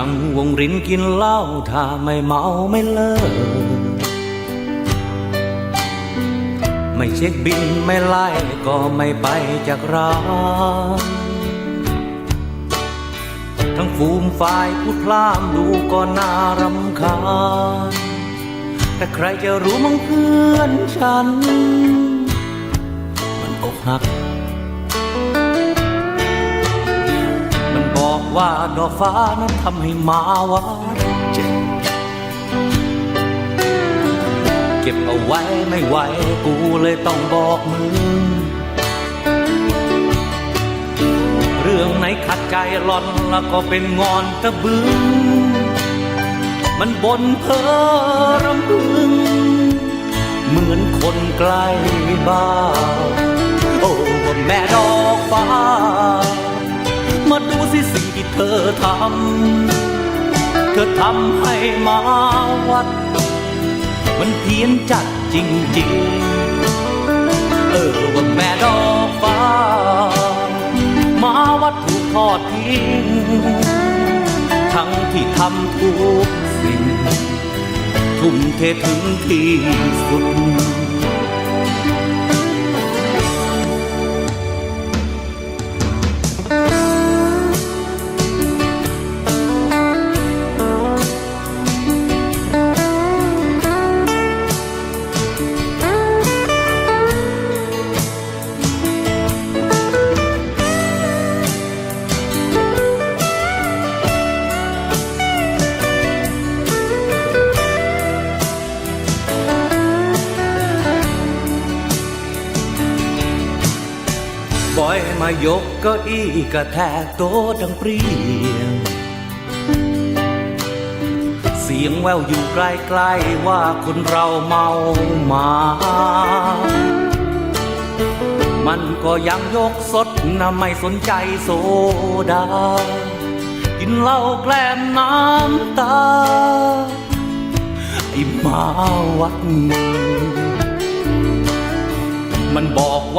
ั้งวงรินกินเหล้าถ้าไม่เมาไม่เลิก ไม่เช็คบินไม่ไล่ก็ไม่ไปจากร้านทั้งฟูมฝ่ายพูดพล่ามดูก็น่ารำคาญแต่ใครจะรู้มั่งเพื่อนฉัน มันอกหัก ว่าดอกฟ้านั้นทำให้มาว่าเจ็บเก็บเอาไว้ไม่ไหวกูเลยต้องบอกมึง เรื่องไหนขัดใจหลอนแล้วก็เป็นงอนตะบึง มันบนเพ้อรำพึง เหมือนคนใกล้บ้า โอ้ว่าแม่ดอกฟ้า มาดูสิสิ ที่เธอทำ เธอทำให้มาวัด มันเพี้ยนจัดจริงๆ เออว่าแม่ดอกฟ้า มาวัดถูกทอดทิ้ง ทั้งที่ทำทุกสิ่ง ทุ่มเทถึงที่สุด ยมายกก็อี้กระแทกโต๊ะดังเปรียง เสียงแววอยู่ใกล้ๆว่าคนเราเมามา มันก็ยังยกสดนะไม่สนใจโซดา กินเหล้าแกล้มน้ำตา ไอ้มาวัดมันบอ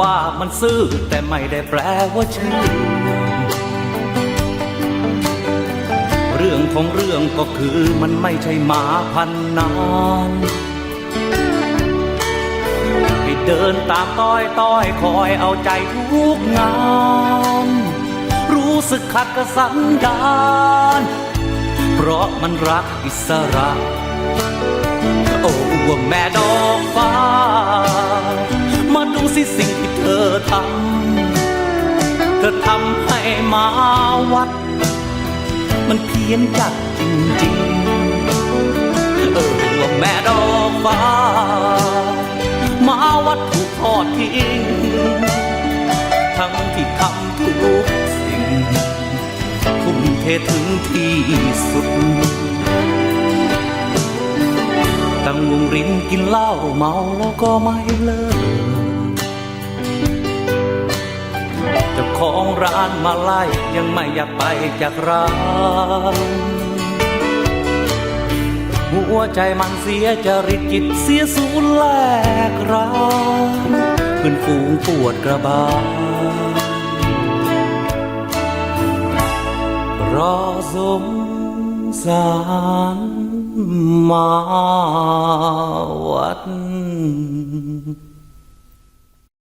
ว่ามันซื่อแต่ไม่ได้แปลว่าชื่อเรื่องของเรื่องก็คือมันไม่ใช่หมาพันนานให้เดินตามต้อยต้อยคอยเอาใจทุกงาน รู้สึกขัดกับสันดานเพราะมันรักอิสระ โอ้ว่าแม่ดอกฟ้า มาวัด มันเพี้ยนจัดจริงๆ เออว่าแม่ดอกฟ้า มาวัดถูกทอดทิ้งทั้งที่ทำทุกสิ่ง ทุ่มเทถึงที่สุด ตั้งวงรินกินเหล้าเมาแล้วก็ไม่เลิก ร้านมาไล่ยังไม่อยากไปจากร้านหัวใจมันเสียจริตจิตเสียสูญแลกร้านเพื่อนฝูงปวดกระบาลรอสมสารมาวัด